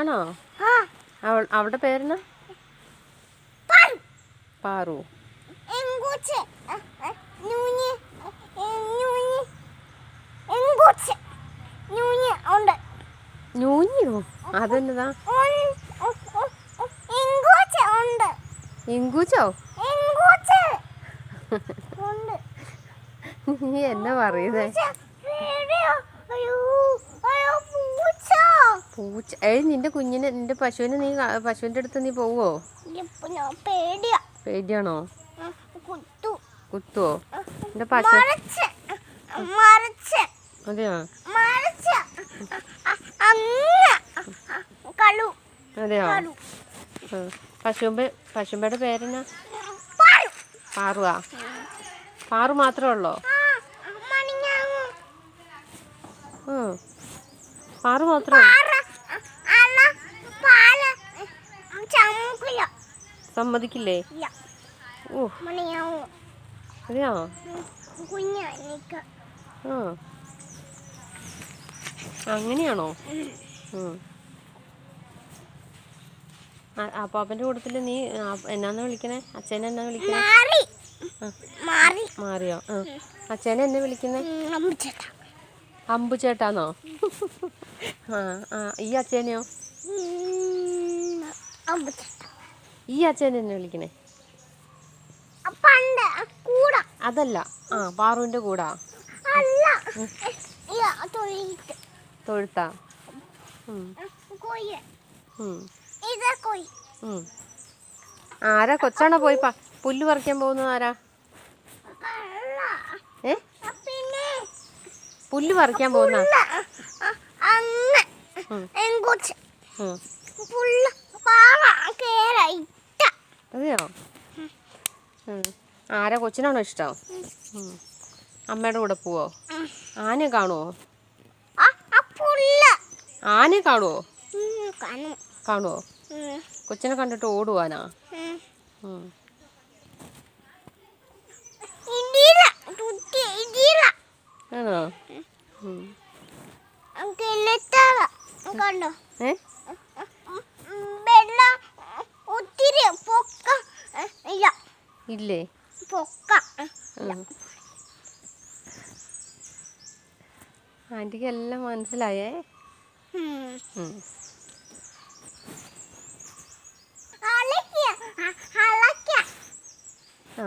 ആണോ? അവൾ അവളുടെ പേരെന്നാ? പാറു. ഞൂഞ്ഞിയോ അതെന്നതാ ഇങ്കൂച്ചോ നീ എന്നാ പറയുന്നേ? പൂച്ച ഏയ് നിന്റെ കുഞ്ഞിന് നിന്റെ പശുവിന് നീ പശുവിന്റെ അടുത്ത് നീ പോവോ? പേടിയാണോ? കുത്തുവോ? നിന്റെ പശു അതെയോ? അതെയോ. പശുമ്പ പശുമ്പയുടെ പേരെന്നാ? പാറു. പാറുവാ? പാറു മാത്രമേ ഉള്ളോ. പാറു മാത്രമേ സമ്മതിക്കില്ലേ? ഓ അതെയോ? ആ. അങ്ങനെയാണോ? അപ്പാപ്പന്റെ കൂട്ടത്തിൽ നീ എന്നാന്ന് വിളിക്കണേ? അച്ഛനെ എന്നാ വിളിക്കണേ. മാറിയോ? ആ. അച്ഛനെ എന്നെ വിളിക്കുന്നേ? അമ്പു ചേട്ടാന്നോ ആ ആ. ഈ അച്ഛനെയോ? അമ്മച്ചേട്ടാ ഈ അച്ഛൻ എന്നെ വിളിക്കണേ. അതല്ല. ആ പാറുവിന്റെ കൂടാ. തൊഴുത്താ. ആരാ കൊച്ചാണോ പോയി പുല്ല് പറിക്കാൻ പോകുന്നത് ആരാ? ഏ? പുല്ല് പറിക്കാൻ പോകുന്ന. അതെയോ? ആരെ കൊച്ചിനാണോ ഇഷ്ടം. അമ്മയുടെ കൂടെ പോവോ? ആനയെ കാണുമോ ആ ആ പുള്ള ആനയെ കാണുവോ? കാണുമോ കാണുവോ? കൊച്ചിനെ കണ്ടിട്ട് ഓടുവാനാ ആണോ? കണ്ടോ? ഏ? ഇല്ലേ? ആന്റിക്ക്. എല്ലാം മനസ്സിലായേ? ആ.